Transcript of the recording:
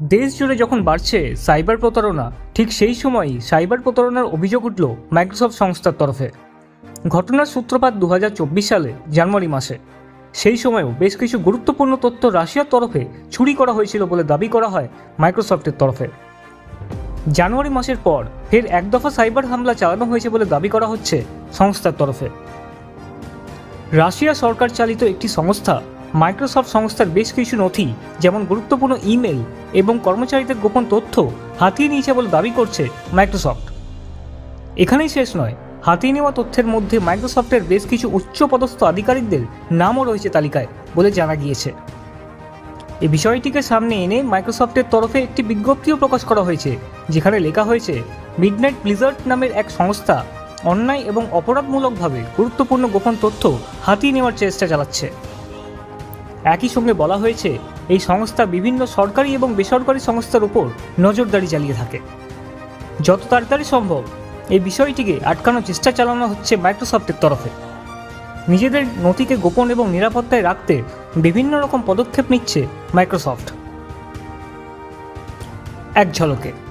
দেশ জুড়ে যখন বাড়ছে সাইবার প্রতারণা, ঠিক সেই সময়ই সাইবার প্রতারণার অভিযোগ উঠল মাইক্রোসফট সংস্থার তরফে। ঘটনার সূত্রপাত দু হাজার চব্বিশ সালে, জানুয়ারি মাসে। সেই সময়ও বেশ কিছু গুরুত্বপূর্ণ তথ্য রাশিয়ার তরফে চুরি করা হয়েছিল বলে দাবি করা হয় মাইক্রোসফটের তরফে। জানুয়ারি মাসের পর ফের এক দফা সাইবার হামলা চালানো হয়েছে বলে দাবি করা হচ্ছে সংস্থার তরফে। রাশিয়া সরকার চালিত একটি সংস্থা মাইক্রোসফট সংস্থার বেশ কিছু নথি, যেমন গুরুত্বপূর্ণ ইমেল এবং কর্মচারীদের গোপন তথ্য হাতিয়ে নিয়েছে বলে দাবি করছে মাইক্রোসফট। এখানেই শেষ নয়, হাতিয়ে নেওয়া তথ্যের মধ্যে মাইক্রোসফটের বেশ কিছু উচ্চপদস্থ আধিকারিকদের নামও রয়েছে তালিকায় বলে জানা গিয়েছে। এই বিষয়টিকে সামনে এনে মাইক্রোসফটের তরফে একটি বিজ্ঞপ্তিও প্রকাশ করা হয়েছে, যেখানে লেখা হয়েছে, মিডনাইট ব্লিজার্ড নামের এক সংস্থা অন্যায় এবং অপরাধমূলকভাবে গুরুত্বপূর্ণ গোপন তথ্য হাতিয়ে নেওয়ার চেষ্টা চালাচ্ছে। একই সঙ্গে বলা হয়েছে, এই সংস্থা বিভিন্ন সরকারি এবং বেসরকারি সংস্থার উপর নজরদারি চালিয়ে থাকে। যত তাড়াতাড়ি সম্ভব, এই বিষয়টিকে আটকানোর চেষ্টা চালানো হচ্ছে মাইক্রোসফটের তরফে। নিজেদের নথিকে গোপন এবং নিরাপত্তায় রাখতে বিভিন্ন রকম পদক্ষেপ নিচ্ছে মাইক্রোসফট। এক ঝলকে।